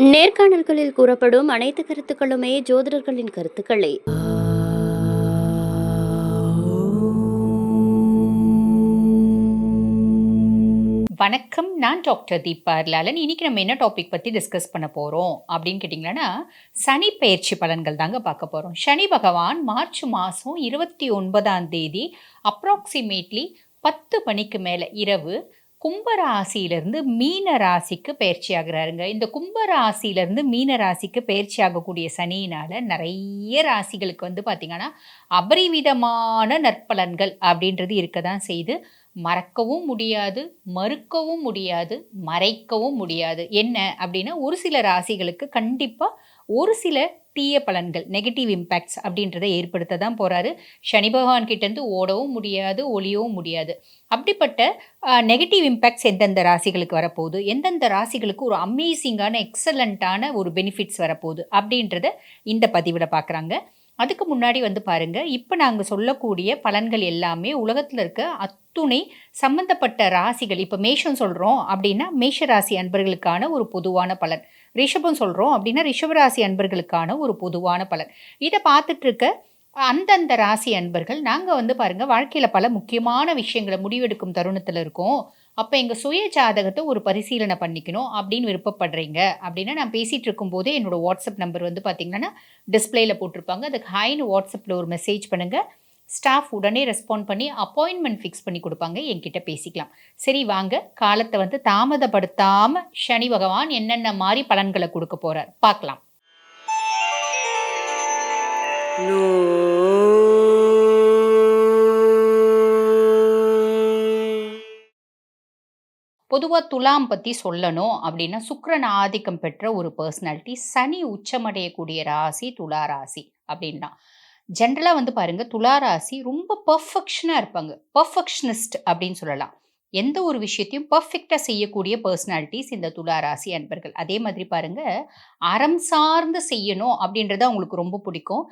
நேர்காணல்களில் கூறப்படும் அனைத்து கருத்துக்களுமே ஜோதிடர்களின் கருத்துக்களே. வணக்கம் நான் டாக்டர் தீபா லாலன் இன்னைக்கு நம்ம என்ன டாபிக் பற்றி டிஸ்கஸ் பண்ண போகிறோம் அப்படின்னு கேட்டிங்கன்னா சனி பயிற்சி பலன்கள் தாங்க பார்க்க போகிறோம் சனி பகவான் மார்ச் மாதம் இருபத்தி ஒன்பதாம் தேதி அப்ராக்சிமேட்லி பத்து மணிக்கு மேலே இரவு கும்பராசியிலிருந்து மீன ராசிக்கு பயிற்சி ஆகுறாருங்க இந்த கும்பராசியிலிருந்து மீன ராசிக்கு பயிற்சி ஆகக்கூடிய சனியினால் நிறைய ராசிகளுக்கு வந்து பார்த்திங்கன்னா அபரிவிதமான நற்பலன்கள் அப்படின்றது இருக்க தான் செய்து மறக்கவும் முடியாது மறுக்கவும் முடியாது மறைக்கவும் முடியாது. என்ன அப்படின்னா ஒரு சில ராசிகளுக்கு கண்டிப்பாக ஒரு சில தீய பலன்கள் நெகட்டிவ் இம்பேக்ட்ஸ் அப்படின்றத ஏற்படுத்த தான் போகிறாரு சனி பகவான் கிட்டேருந்து ஓடவும் முடியாது ஒளியவும் முடியாது. அப்படிப்பட்ட நெகட்டிவ் இம்பேக்ட்ஸ் எந்தெந்த ராசிகளுக்கு வரப்போகுது? எந்தெந்த ராசிகளுக்கு ஒரு அமேசிங்கான எக்ஸலண்ட்டான ஒரு பெனிஃபிட்ஸ் வரப்போகுது? அப்படின்றத இந்த பதிவில் பார்க்குறாங்க அதுக்கு முன்னாடி வந்து பாருங்கள் இப்போ நாங்கள் சொல்லக்கூடிய பலன்கள் எல்லாமே உலகத்தில் இருக்க அத்துணை சம்பந்தப்பட்ட ராசிகள் இப்போ மேஷம் சொல்கிறோம் அப்படின்னா மேஷ ராசி அன்பர்களுக்கான ஒரு பொதுவான பலன். ரிஷபம் சொல்கிறோம் அப்படின்னா ரிஷபராசி அன்பர்களுக்கான ஒரு பொதுவான பலன். இதை பார்த்துட்டு இருக்க அந்தந்த ராசி அன்பர்கள் நாங்கள் வந்து பாருங்கள் வாழ்க்கையில் பல முக்கியமான விஷயங்களை முடிவெடுக்கும் தருணத்தில் இருக்கோம். அப்போ எங்கள் சுய ஜாதகத்தை ஒரு பரிசீலனை பண்ணிக்கணும் அப்படின்னு விருப்பப்படுறீங்க அப்படின்னா நான் பேசிகிட்டு இருக்கும்போதே என்னோடய வாட்ஸ்அப் நம்பர் வந்து பார்த்திங்கன்னா டிஸ்பிளேயில் போட்டிருப்பாங்க. அதுக்கு ஹைன்னு வாட்ஸ்அப்பில் ஒரு மெசேஜ் பண்ணுங்கள் ஸ்டாஃப் உடனே ரெஸ்பாண்ட் பண்ணி அப்பாயின்மெண்ட் ஃபிக்ஸ் பண்ணி கொடுப்பாங்க. என்கிட்ட பேசிக்கலாம். சரி வாங்க. காலத்தை வந்து தாமதப்படுத்தாமல் சனி பகவான் என்னென்ன மாதிரி பலன்களை கொடுக்க போகிறார் பார்க்கலாம். பொதுவாக துலாம் பற்றி சொல்லணும் அப்படின்னா சுக்கரன் ஆதிக்கம் பெற்ற ஒரு பர்சனாலிட்டி சனி உச்சமடையக்கூடிய ராசி துலா ராசி அப்படின்னா ஜென்ரலாக வந்து பாருங்கள் துளாராசி ரொம்ப பர்ஃபெக்ஷனாக இருப்பாங்க. பர்ஃபெக்ஷனிஸ்ட் அப்படின்னு சொல்லலாம். எந்த ஒரு விஷயத்தையும் பர்ஃபெக்டாக செய்யக்கூடிய பர்சனாலிட்டிஸ் இந்த துளாராசி அன்பர்கள். அதே மாதிரி பாருங்கள் அறம் சார்ந்து செய்யணும் அப்படின்றது அவங்களுக்கு ரொம்ப பிடிக்கும்.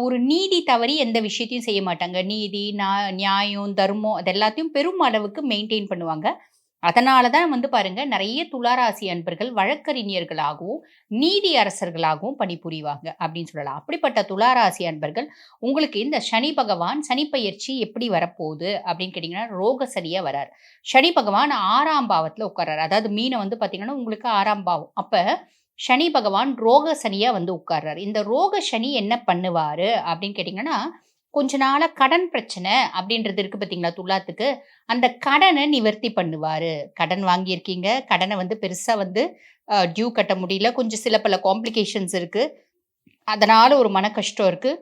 ஒரு நீதி தவறி எந்த விஷயத்தையும் செய்ய மாட்டாங்க. நீதி நா- நியாயம் தர்மம் அது எல்லாத்தையும் பெரும் அளவுக்கு மெயின்டைன் பண்ணுவாங்க. அதனால தான் வந்து பாருங்க நிறைய துளாராசி அன்பர்கள் வழக்கறிஞர்களாகவும் நீதி அரசர்களாகவும் பணிபுரிவாங்க அப்படின்னு சொல்லலாம். அப்படிப்பட்ட துளாராசி அன்பர்கள் உங்களுக்கு இந்த சனி பகவான் சனி பயிற்சி எப்படி வரப்போகுது அப்படின்னு கேட்டிங்கன்னா ரோக சனியாக வரார். சனி பகவான் ஆறாம் பாவத்தில் உட்கார்றாரு. அதாவது மீனை வந்து பார்த்தீங்கன்னா உங்களுக்கு ஆறாம் பாவம். அப்போ சனி பகவான் ரோக சனியாக வந்து உட்கார்றாரு. இந்த ரோக சனி என்ன பண்ணுவார் அப்படின்னு கேட்டிங்கன்னா கொஞ்ச நாளாக கடன் பிரச்சனை அப்படின்றது இருக்குது பார்த்தீங்களா துலாத்துக்கு? அந்த கடனை நிவர்த்தி பண்ணுவார். கடன் வாங்கியிருக்கீங்க. கடனை வந்து பெருசாக வந்து டியூ கட்ட முடியல. கொஞ்சம் சில பல காம்ப்ளிகேஷன்ஸ் இருக்குது அதனால் ஒரு மன கஷ்டம் இருக்குது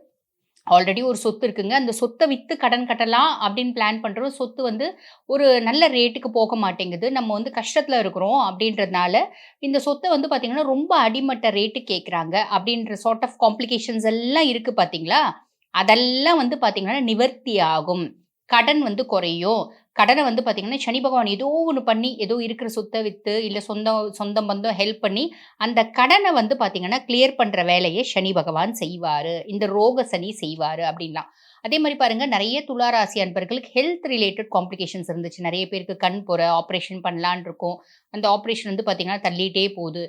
ஆல்ரெடி ஒரு சொத்து இருக்குங்க. அந்த சொத்தை விற்று கடன் கட்டலாம் அப்படின்னு பிளான் பண்ணுறோம் சொத்து வந்து ஒரு நல்ல ரேட்டுக்கு போக மாட்டேங்குது. நம்ம வந்து கஷ்டத்தில் இருக்கிறோம் அப்படின்றதுனால இந்த சொத்தை வந்து பார்த்திங்கன்னா ரொம்ப அடிமட்ட ரேட்டு கேட்குறாங்க அப்படின்ற சார்ட் ஆஃப் காம்ப்ளிகேஷன்ஸ் எல்லாம் இருக்குது பார்த்தீங்களா அதெல்லாம் வந்து பார்த்திங்கன்னா நிவர்த்தி ஆகும். கடன் வந்து குறையும் கடனை வந்து பார்த்திங்கன்னா சனி பகவான் ஏதோ ஒன்று பண்ணி ஏதோ இருக்கிற சொத்தை விற்று இல்லை சொந்தம் சொந்தம் பந்தம் ஹெல்ப் பண்ணி அந்த கடனை வந்து பார்த்திங்கன்னா கிளியர் பண்ணுற வேலையை சனி பகவான் செய்வார். இந்த ரோக சனி செய்வார் அப்படின்லாம். அதே மாதிரி பாருங்கள் நிறைய துளாராசி அன்பர்களுக்கு ஹெல்த் ரிலேட்டட் காம்ப்ளிகேஷன்ஸ் இருந்துச்சு. நிறைய பேருக்கு கண் போகிற ஆப்ரேஷன் பண்ணலான் இருக்கும். அந்த ஆப்ரேஷன் வந்து பார்த்திங்கன்னா தள்ளிட்டே போகுது.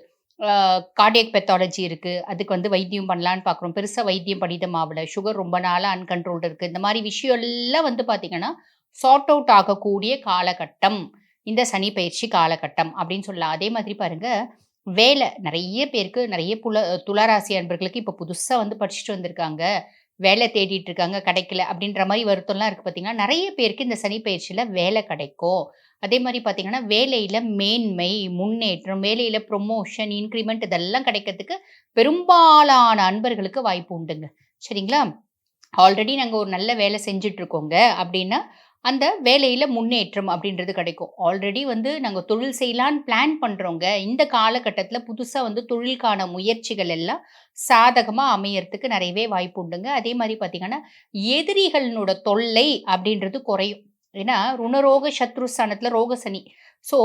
கார்டியக் பெத்தாலஜி இருக்குது அதுக்கு வந்து வைத்தியம் பண்ணலான்னு பார்க்குறோம் பெருசாக வைத்தியம் பண்ணித மாவில். சுகர் ரொம்ப நாளாக அன்கண்ட்ரோல்டு இருக்குது இந்த மாதிரி விஷயம் எல்லாம் வந்து பார்த்திங்கன்னா சார்ட் அவுட் ஆகக்கூடிய காலகட்டம். இந்த சனி பயிற்சி காலகட்டம் அப்படின்னு சொல்லலாம். அதே மாதிரி பாருங்கள் வேலை. நிறைய பேருக்கு நிறைய புல துளராசி அன்பர்களுக்கு இப்போ புதுசாக வந்து படிச்சுட்டு வந்திருக்காங்க. வேலை தேடிட்டு இருக்காங்க கிடைக்கல அப்படின்ற மாதிரி வருத்தம்லாம் இருக்குது பார்த்தீங்கன்னா நிறைய பேருக்கு இந்த சனி பயிற்சியில் வேலை கிடைக்கும். அதே மாதிரி பார்த்தீங்கன்னா வேலையில் மேன்மை முன்னேற்றம் வேலையில் ப்ரொமோஷன் இன்க்ரிமெண்ட் இதெல்லாம் கிடைக்கிறதுக்கு பெரும்பாலான அன்பர்களுக்கு வாய்ப்பு உண்டுங்க. சரிங்களா? ஆல்ரெடி நாங்கள் ஒரு நல்ல வேலை செஞ்சுட்ருக்கோங்க அப்படின்னா அந்த வேலையில் முன்னேற்றம் அப்படின்றது கிடைக்கும். ஆல்ரெடி வந்து நாங்கள் தொழில் செய்யலான்னு பிளான் பண்ணுறோங்க இந்த காலகட்டத்தில் புதுசாக வந்து தொழிலுக்கான முயற்சிகள் எல்லாம் சாதகமாக அமையறதுக்கு நிறையவே வாய்ப்பு உண்டுங்க. அதே மாதிரி பார்த்திங்கன்னா எதிரிகளினோட தொல்லை அப்படின்றது குறையும். ஏன்னா ருணரோக சத்ருஸ்தானத்தில் ரோக சனி. ஸோ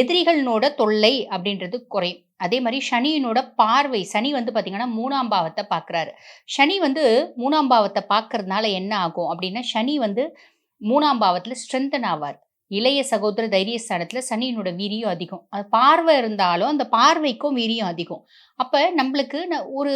எதிரிகளினோட தொல்லை அப்படின்றது குறையும். அதே மாதிரி சனியினோட பார்வை சனி வந்து பார்த்திங்கன்னா மூணாம் பாவத்தை பார்க்குறாரு சனி வந்து மூணாம் பாவத்தை பார்க்கறதுனால என்ன ஆகும் அப்படின்னா சனி வந்து மூணாம் பாவத்தில் ஸ்ட்ரென்தன் ஆவார் இளைய சகோதர தைரியஸ்தானத்தில் சனியினோட வீரியம் அதிகம். அது பார்வை இருந்தாலும், அந்த பார்வைக்கும் வீரியம் அதிகம். அப்போ நம்மளுக்கு ஒரு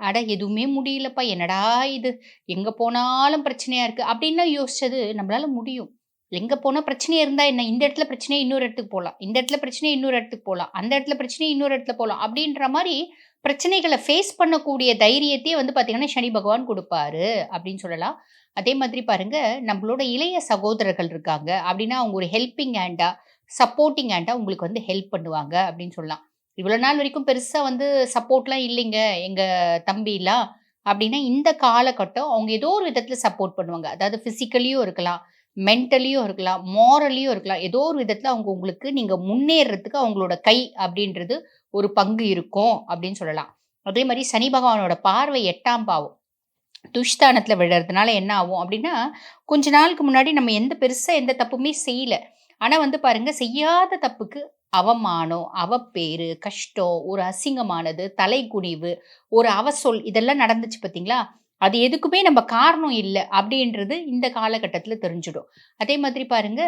"அட எதுவுமே முடியலப்பா, என்னடா இது? எங்கே போனாலும் பிரச்சனையாக இருக்குது அப்படின்லாம் யோசிச்சது நம்மளால் முடியும். எங்கே போனால் பிரச்சனையே இருந்தால் என்ன? இந்த இடத்துல பிரச்சனையே இன்னொரு இடத்துக்கு போகலாம் இந்த இடத்துல பிரச்சனையே இன்னொரு இடத்துக்கு போகலாம் அந்த இடத்துல பிரச்சனையே இன்னொரு இடத்துல போகலாம் அப்படின்ற மாதிரி பிரச்சனைகளை ஃபேஸ் பண்ணக்கூடிய தைரியத்தையே வந்து பார்த்தீங்கன்னா, சனி பகவான் கொடுப்பாரு அப்படின்னு சொல்லலாம். அதே மாதிரி பாருங்க, நம்மளோட இளைய சகோதரர்கள் இருக்காங்க அப்படின்னா, அவங்க ஒரு ஹெல்பிங் ஹேண்டா, சப்போர்ட்டிங் ஹேண்டா உங்களுக்கு வந்து ஹெல்ப் பண்ணுவாங்க அப்படின்னு சொல்லலாம். இவ்வளோ நாள் வரைக்கும் பெருசாக வந்து சப்போர்ட்லாம் இல்லைங்க, எங்கள் தம்பிலாம் அப்படின்னா, இந்த காலகட்டம் அவங்க ஏதோ ஒரு விதத்தில் சப்போர்ட் பண்ணுவாங்க. அதாவது ஃபிசிக்கலியும் இருக்கலாம், மென்டலியும் இருக்கலாம், மாரலியும் இருக்கலாம். ஏதோ ஒரு விதத்தில் அவங்க உங்களுக்கு நீங்கள் முன்னேறுறதுக்கு அவங்களோட கை அப்படின்றது ஒரு பங்கு இருக்கும் அப்படின்னு சொல்லலாம். அதே மாதிரி சனி பகவானோட பார்வை எட்டாம் பாவம். துஷ்தானத்தில் விழுறதுனால என்ன ஆகும் அப்படின்னா, கொஞ்ச நாளுக்கு முன்னாடி நம்ம எந்த பெருசாக எந்த தப்புமே செய்யல. ஆனால் வந்து பாருங்கள் செய்யாத தப்புக்கு அவமானம், அவப்பேரு, கஷ்டம், ஒரு அசிங்கமானது, தலைக்குனிவு ஒரு அவசொல் இதெல்லாம் நடந்துச்சு பார்த்தீங்களா? அது எதுக்குமே நம்ம காரணம் இல்லை அப்படின்றது இந்த காலகட்டத்தில் தெரிஞ்சிடும். அதே மாதிரி பாருங்க,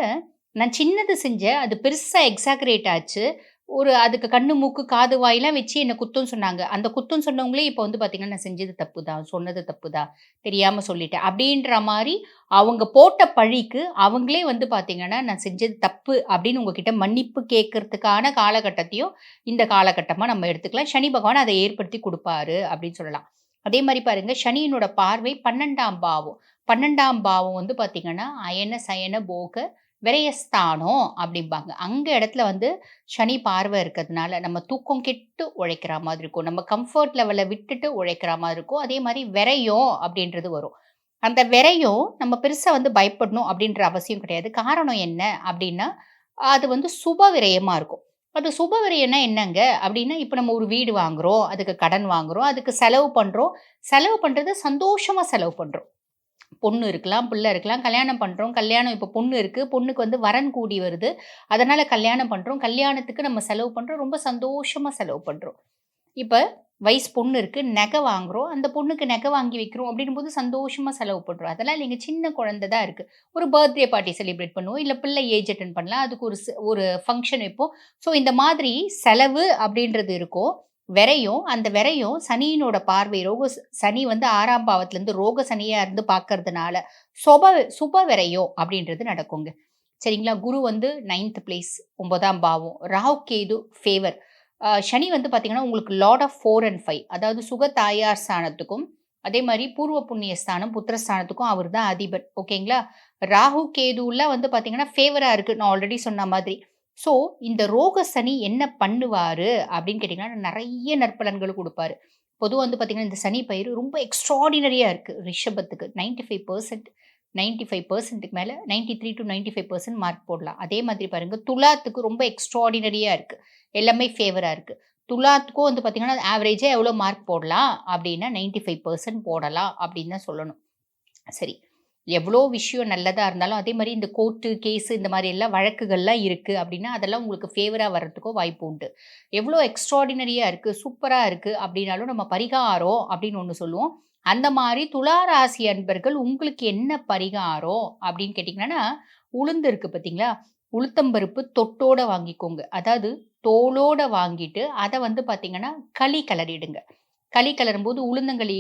நான் சின்னது செஞ்சேன். அது பெருசாக எக்ஸாக்ரேட் ஆச்சு. ஒரு அதுக்கு கண்ணு, மூக்கு, காது, வாய்லாம் வச்சு என்னை குத்தம் சொன்னாங்க. அந்த குத்தம் சொன்னவங்களே இப்போ வந்து பார்த்தீங்கன்னா, "நான் செஞ்சது தப்பு தான். சொன்னது தப்பு தான். தெரியாமல் சொல்லிட்டேன்." அப்படின்ற மாதிரி அவங்க போட்ட பழிக்கு அவங்களே வந்து பார்த்தீங்கன்னா, "நான் செஞ்சது தப்பு." அப்படின்னு உங்ககிட்ட மன்னிப்பு கேட்கறதுக்கான காலகட்டத்தையும் இந்த காலகட்டமாக நம்ம எடுத்துக்கலாம். சனி பகவான் அதை ஏற்படுத்தி கொடுப்பாரு அப்படின்னு சொல்லலாம். அதே மாதிரி பாருங்க, சனியினோட பார்வை 12ஆம் பாவம். 12ஆம் பாவம் வந்து பார்த்தீங்கன்னா, அயன, சயன, போக, விரயஸ்தானம் அப்படிம்பாங்க. அங்கே இடத்துல வந்து சனி பார்வை இருக்கிறதுனால, நம்ம தூக்கம் கெட்டு உழைக்கிற மாதிரி இருக்கும். நம்ம கம்ஃபர்ட் லெவலை விட்டுட்டு உழைக்கிற மாதிரி இருக்கும். அதே மாதிரி விரையும் அப்படின்றது வரும். அந்த விரையும் நம்ம பெருசாக வந்து பயப்படணும் அப்படின்ற அவசியம் கிடையாது. காரணம் என்ன அப்படின்னா, அது வந்து சுப விரயமாக இருக்கும். அது சுபவரியன்னா என்னங்க? அப்படின்னா, இப்போ நம்ம ஒரு வீடு வாங்குறோம், அதுக்கு கடன் வாங்குகிறோம் அதுக்கு செலவு பண்ணுறோம் செலவு பண்ணுறது சந்தோஷமாக செலவு பண்ணுறோம் பொண்ணு இருக்கலாம், பிள்ளை இருக்கலாம். கல்யாணம் பண்ணுறோம் கல்யாணம் இப்போ பொண்ணு இருக்குது பொண்ணுக்கு வந்து வரன் கூடி வருது. அதனால் கல்யாணம் பண்ணுறோம் கல்யாணத்துக்கு நம்ம செலவு பண்ணுறோம் ரொம்ப சந்தோஷமாக செலவு பண்ணுறோம் இப்போ வயசு பொண்ணு இருக்குது நகை வாங்குறோம். அந்த பொண்ணுக்கு நகை வாங்கி வைக்கிறோம் அப்படின்னும்போது சந்தோஷமாக செலவு பண்ணுறோம் அதெல்லாம் இல்லைங்க. சின்ன குழந்தை தான் இருக்குது ஒரு பர்த்டே பார்ட்டி செலிப்ரேட் பண்ணுவோம். இல்லை பிள்ளை ஏஜ் அட்டன் பண்ணலாம். அதுக்கு ஒரு ஒரு ஃபங்க்ஷன் வைப்போம். ஸோ இந்த மாதிரி செலவு அப்படின்றது இருக்கும். விரையும் அந்த விரையும் சனியினோட பார்வை ரோக சனி வந்து ஆறாம் பாவத்துலேருந்து ரோக சனியாக இருந்து பார்க்கறதுனால, சொப சுப விரையும் அப்படின்றது நடக்குங்க. சரிங்களா? குரு வந்து நைன்த் பிளேஸ் ஒன்பதாம் பாவம். ராகு, கேது ஃபேவர். சனி வந்து பார்த்தீங்கன்னா, உங்களுக்கு lord of four and five அதாவது சுக தாயார் ஸ்தானத்துக்கும், அதே மாதிரி பூர்வ புண்ணிய ஸ்தானம், புத்திரஸ்தானத்துக்கும் அவர் தான் அதிபர் ஓகேங்களா? ராகு, கேதுலாம் வந்து பார்த்தீங்கன்னா, ஃபேவராக இருக்குது நான் ஆல்ரெடி சொன்ன மாதிரி. ஸோ இந்த ரோக சனி என்ன பண்ணுவார் அப்படின்னு கேட்டிங்கன்னா நிறைய நற்பலன்கள் கொடுப்பாரு பொதுவாக வந்து பார்த்தீங்கன்னா, இந்த சனி பயிர் ரொம்ப எக்ஸ்ட்ராடினரியாக இருக்குது ரிஷபத்துக்கு. Ninety five percent ninety five பர்சன்ட்டுக்கு மேலே ninety three to ninety five percent mark போடலாம். அதே மாதிரி பாருங்கள் துலாத்துக்கு ரொம்ப எக்ஸ்ட்ராடினரியாக இருக்குது எல்லாமே ஃபேவராக இருக்குது துலாத்துக்கும் வந்து பார்த்திங்கன்னா ஆவரேஜாக எவ்வளோ மார்க் போடலாம் அப்படின்னா, 95% போடலாம் அப்படின்னு தான் சொல்லணும். சரி. எவ்வளோ விஷயம் நல்லதாக இருந்தாலும், அதே மாதிரி இந்த கோர்ட்டு, கேஸு இந்த மாதிரி எல்லாம் வழக்குகள்லாம் இருக்குது அப்படின்னா, அதெல்லாம் உங்களுக்கு ஃபேவராக வர்றதுக்கோ வாய்ப்பு உண்டு. எவ்வளோ எக்ஸ்ட்ராடினரியாக இருக்குது சூப்பராக இருக்குது அப்படின்னாலும் நம்ம பரிகாரம் அப்படின்னு ஒன்று சொல்லுவோம். அந்த மாதிரி துளாராசி அன்பர்கள் உங்களுக்கு என்ன பரிகாரம் அப்படின்னு கேட்டீங்கன்னா, உளுந்து இருக்கு பார்த்தீங்களா? உளுத்தம்பருப்பு தொட்டோட வாங்கிக்கோங்க. அதாவது தோலோட வாங்கிட்டு, அதை வந்து பார்த்தீங்கன்னா, களி கிளறிடுங்க. களி கிளறும்போது உளுந்தங்களி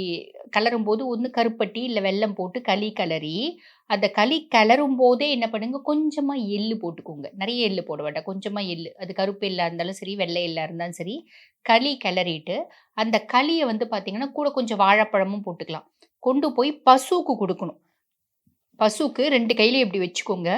கிளறும்போது ஒன்று கருப்பட்டி, இல்லை வெல்லம் போட்டு களி கிளறி, அந்த களி கிளறும்போதே என்ன பண்ணுங்க, கொஞ்சமாக எள்ளு போட்டுக்கோங்க. நிறைய எள்ளு போட வேண்டாம். கொஞ்சமாக எள்ளு. அது கருப்பு எள்ளா இருந்தாலும் சரி, வெள்ளை எள்ளா இருந்தாலும் சரி, களி கிளறிட்டு, அந்த களியை வந்து பார்த்தீங்கன்னா, கூட கொஞ்சம் வாழைப்பழமும் போட்டுக்கலாம். கொண்டு போய் பசுவுக்கு கொடுக்கணும் பசுக்கு ரெண்டு கையிலையும் இப்படி வச்சுக்கோங்க.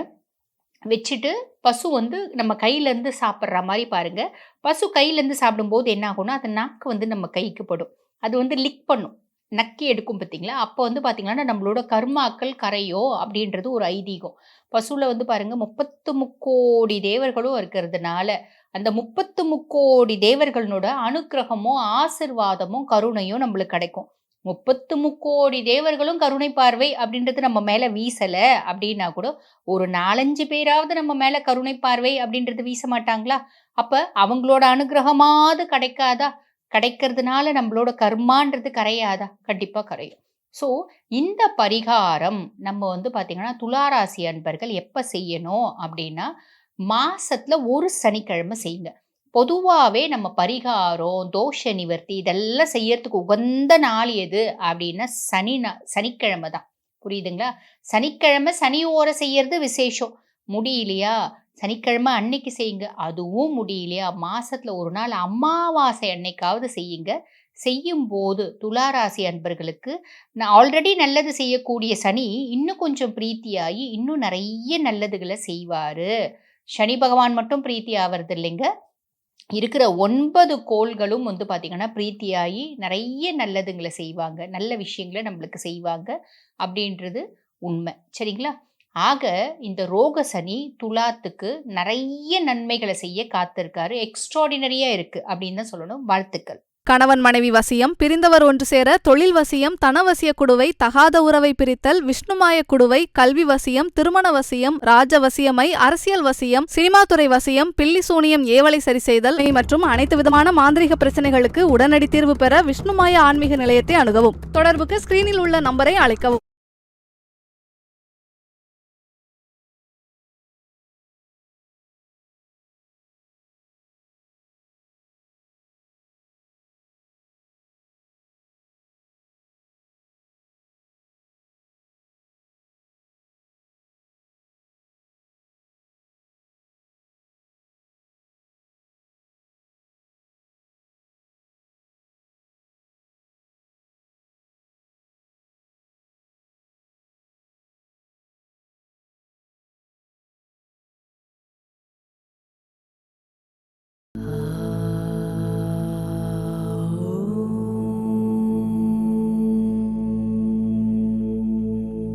வச்சுட்டு, பசு வந்து நம்ம கையிலேருந்து சாப்பிட்ற மாதிரி பாருங்கள் பசு கையிலேருந்து சாப்பிடும்போது என்ன ஆகும்னா, அது நாக்கு வந்து நம்ம கைக்கு படும். அது வந்து லிக் பண்ணும். நக்கி எடுக்கும் பார்த்தீங்களா? அப்போ வந்து பார்த்தீங்கன்னா, நம்மளோட கர்மாக்கள் கரையோ அப்படின்றது ஒரு ஐதீகம். பசுவில் வந்து பாருங்கள் முப்பத்து முக்கோடி தேவர்களும் இருக்கிறதுனால, அந்த முப்பத்து முக்கோடி தேவர்களோட அனுக்கிரகமும், ஆசிர்வாதமும், கருணையும் நம்மளுக்கு கிடைக்கும். முப்பத்து முக்கோடி தேவர்களும் கருணை பார்வை அப்படின்றது நம்ம மேல வீசல அப்படின்னா கூட, ஒரு 4, 5 பேராவது நம்ம மேல கருணை பார்வை அப்படின்றது வீச மாட்டாங்களா? அப்ப அவங்களோட அனுக்கிரகமாவது கிடைக்காதா? கிடைக்கிறதுனால நம்மளோட கர்மான்றது கரையாதா? கண்டிப்பா கரையும். ஸோ இந்த பரிகாரம் நம்ம வந்து பார்த்தீங்கன்னா துளாராசி அன்பர்கள் எப்போ செய்யணும் அப்படின்னா மாசத்துல ஒரு சனிக்கிழமை செய்யுங்க பொதுவாகவே நம்ம பரிகாரம் தோஷ நிவர்த்தி இதெல்லாம் செய்யறதுக்கு உகந்த நாள் எது அப்படின்னா சனி நா சனிக்கிழமை தான். புரியுதுங்களா? சனிக்கிழமை சனி ஓர செய்யறது விசேஷம். முடியலையா? சனிக்கிழமை அன்னைக்கு செய்யுங்க. அதுவும் முடியலையா? மாசத்துல ஒரு நாள் அமாவாசை அன்னைக்காவது செய்யுங்க. செய்யும் போது துளாராசி அன்பர்களுக்கு நான் ஆல்ரெடி நல்லது செய்யக்கூடிய சனி இன்னும் கொஞ்சம் பிரீத்தியாகி இன்னும் நிறைய நல்லதுகளை செய்வார். சனி பகவான் மட்டும் பிரீத்தி ஆவறது இல்லைங்க இருக்கிற ஒன்பது கோள்களும் வந்து பார்த்திங்கன்னா பிரீத்தியாகி நிறைய நல்லதுங்களை செய்வாங்க. நல்ல விஷயங்களை நம்மளுக்கு செய்வாங்க அப்படின்றது உண்மை. சரிங்களா? ஆக இந்த ரோக சனி துலாத்துக்கு நிறைய நன்மைகளை செய்ய காத்திருக்காரு. எக்ஸ்ட்ராடினரியாக இருக்குது அப்படின்னு தான் சொல்லணும். வாழ்த்துக்கள். கணவன் மனைவி வசியம் பிரிந்தவர் ஒன்று சேர தொழில் வசியம் தனவசிய குடுவை தகாத உறவை பிரித்தல் விஷ்ணுமாய குடுவை கல்வி வசியம் திருமண வசியம் ராஜ வசியமை அரசியல் வசியம் சினிமா துறை வசியம் பில்லி சூனியம் ஏவலை சரி செய்தல் மற்றும் அனைத்து விதமான மாந்திரிக பிரச்சனைகளுக்கு உடனடி தீர்வு பெற விஷ்ணுமாய ஆன்மீக நிலையத்தை அணுகவும். தொடர்புக்கு ஸ்கிரீனில் உள்ள நம்பரை அழைக்கவும். Oh.